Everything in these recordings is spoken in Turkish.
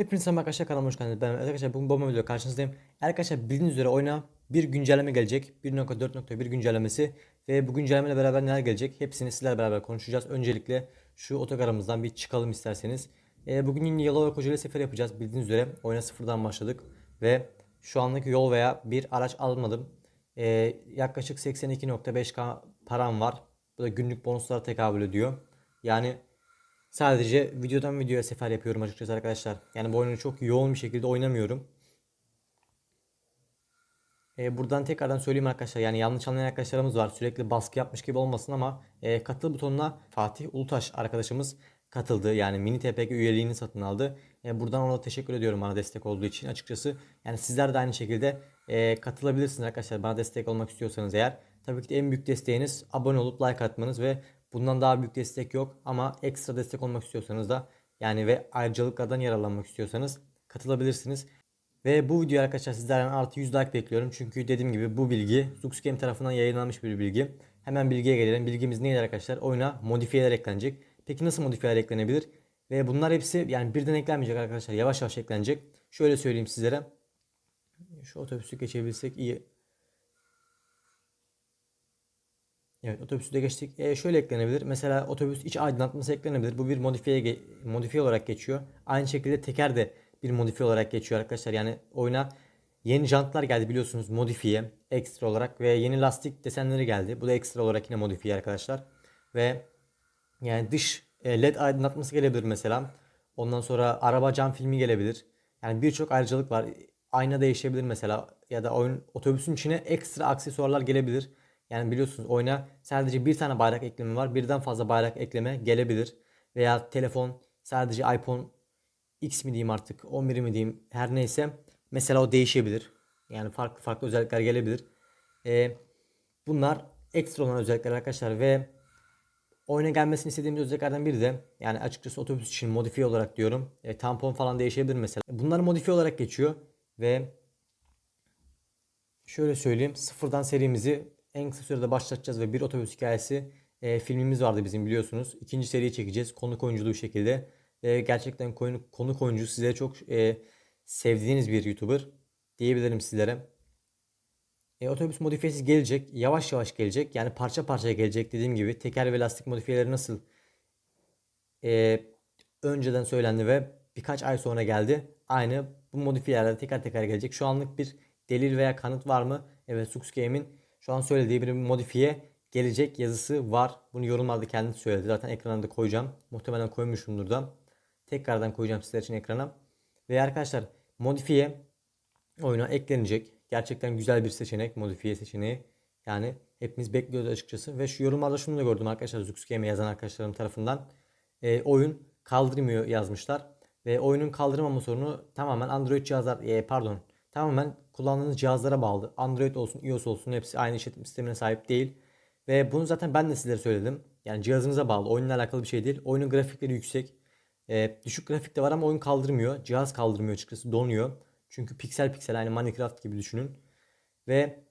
Hepinize merhaba arkadaşlar kanalıma hoş geldiniz. Ben arkadaşlar bugün bomba video karşınızdayım. Arkadaşlar bildiğiniz üzere oyuna bir güncelleme gelecek. 1.4.1 güncellemesi ve bu güncellemeyle beraber neler gelecek hepsini sizlerle beraber konuşacağız. Öncelikle şu otogarımızdan bir çıkalım isterseniz. E, bugün yine Yalova Kocaeli sefer yapacağız. Bildiğiniz üzere oyuna sıfırdan başladık ve şu anlık yol veya bir araç almadım. E, yaklaşık 82.5k param var. Bu da günlük bonuslara tekabül ediyor. Yani Sadece videodan videoya sefer yapıyorum açıkçası arkadaşlar. Yani bu oyunu çok yoğun bir şekilde oynamıyorum. E, buradan tekrardan söyleyeyim arkadaşlar. Yani yanlış anlayan arkadaşlarımız var. Sürekli baskı yapmış gibi olmasın ama e, katıl butonuna Fatih Ulutaş arkadaşımız katıldı. Yani mini TPG üyeliğini satın aldı. E, buradan ona teşekkür ediyorum bana destek olduğu için açıkçası. Yani sizler de aynı şekilde e, katılabilirsiniz arkadaşlar. Bana destek olmak istiyorsanız eğer. Tabii ki de en büyük desteğiniz abone olup like atmanız ve Bundan daha büyük destek yok ama ekstra destek olmak istiyorsanız da yani ve ayrıcalıklardan yararlanmak istiyorsanız katılabilirsiniz. Ve bu video arkadaşlar sizlerden artı 100 like bekliyorum. Çünkü dediğim gibi bu bilgi Zux Game tarafından yayınlanmış bir bilgi. Hemen bilgiye gelelim. Bilgimiz neydi arkadaşlar? Oyuna modifiyeler eklenecek. Peki nasıl modifiyeler eklenebilir? Ve bunlar hepsi yani birden eklenmeyecek arkadaşlar. Yavaş yavaş eklenecek. Şöyle söyleyeyim sizlere. Şu otobüsü geçebilsek iyi. Evet otobüsü de geçtik. E, şöyle eklenebilir. Mesela otobüs iç aydınlatması eklenebilir. Bu bir modifiye modifiye olarak geçiyor. Aynı şekilde teker de bir modifiye olarak geçiyor arkadaşlar. Yani oyuna yeni jantlar geldi biliyorsunuz modifiye ekstra olarak ve yeni lastik desenleri geldi. Bu da ekstra olarak yine modifiye arkadaşlar. Ve yani dış e, led aydınlatması gelebilir mesela. Ondan sonra araba cam filmi gelebilir. Yani birçok ayrıcalık var. Ayna değişebilir mesela ya da oyun otobüsün içine ekstra aksesuarlar gelebilir. Yani biliyorsunuz oyuna sadece bir tane bayrak ekleme var. Birden fazla bayrak ekleme gelebilir. Veya telefon sadece iPhone X mi diyeyim artık 11 mi diyeyim her neyse. Mesela o değişebilir. Yani farklı farklı özellikler gelebilir. Ee, bunlar ekstra olan özellikler arkadaşlar ve oyuna gelmesini istediğimiz özelliklerden biri de yani açıkçası otobüs için modifiye olarak diyorum. E, tampon falan değişebilir mesela. Bunlar modifiye olarak geçiyor ve şöyle söyleyeyim sıfırdan serimizi en kısa sürede başlatacağız ve bir otobüs hikayesi e, filmimiz vardı bizim biliyorsunuz. İkinci seriyi çekeceğiz konuk oyunculuğu şekilde. E, gerçekten konu, konuk oyuncu size çok e, sevdiğiniz bir YouTuber diyebilirim sizlere. E, otobüs modifiyesi gelecek. Yavaş yavaş gelecek. Yani parça parça gelecek dediğim gibi. Teker ve lastik modifiyeleri nasıl e, önceden söylendi ve birkaç ay sonra geldi. Aynı bu modifiyeler teker teker gelecek. Şu anlık bir delil veya kanıt var mı? Evet Sux Game'in şu an söylediği bir modifiye gelecek yazısı var. Bunu yorumlarda kendisi söyledi. Zaten ekrana da koyacağım. Muhtemelen koymuşumdur da. Tekrardan koyacağım sizler için ekrana. Ve arkadaşlar modifiye oyuna eklenecek. Gerçekten güzel bir seçenek modifiye seçeneği. Yani hepimiz bekliyoruz açıkçası. Ve şu yorumlarda şunu da gördüm arkadaşlar Zux Game'e yazan arkadaşlarım tarafından. E, oyun kaldırmıyor yazmışlar. Ve oyunun kaldırmama sorunu tamamen Android cihazlar e, pardon tamamen kullandığınız cihazlara bağlı. Android olsun, iOS olsun hepsi aynı işletim sistemine sahip değil. Ve bunu zaten ben de sizlere söyledim. Yani cihazınıza bağlı. Oyunla alakalı bir şey değil. Oyunun grafikleri yüksek. Ee, düşük grafik de var ama oyun kaldırmıyor. Cihaz kaldırmıyor açıkçası. Donuyor. Çünkü piksel piksel aynı Minecraft gibi düşünün. Ve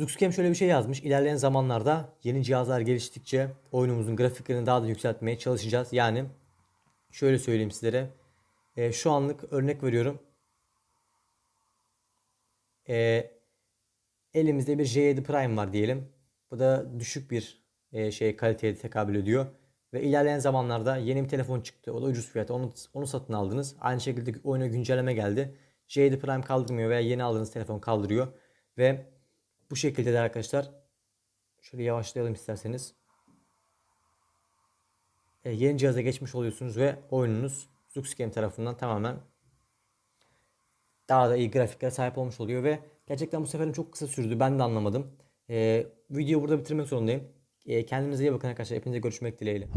Zuxcam şöyle bir şey yazmış. İlerleyen zamanlarda yeni cihazlar geliştikçe oyunumuzun grafiklerini daha da yükseltmeye çalışacağız. Yani şöyle söyleyeyim sizlere. E, şu anlık örnek veriyorum. E, elimizde bir J7 Prime var diyelim. Bu da düşük bir e, şey kaliteye tekabül ediyor. Ve ilerleyen zamanlarda yeni bir telefon çıktı. O da ucuz fiyata. Onu, onu satın aldınız. Aynı şekilde oyuna güncelleme geldi. J7 Prime kaldırmıyor veya yeni aldığınız telefon kaldırıyor. Ve bu şekilde de arkadaşlar şöyle yavaşlayalım isterseniz. E, yeni cihaza geçmiş oluyorsunuz ve oyununuz Zux Game tarafından tamamen daha da iyi grafiklere sahip olmuş oluyor ve gerçekten bu seferim çok kısa sürdü. Ben de anlamadım. Ee, videoyu burada bitirmek zorundayım. Ee, kendinize iyi bakın arkadaşlar. Hepinize görüşmek dileğiyle.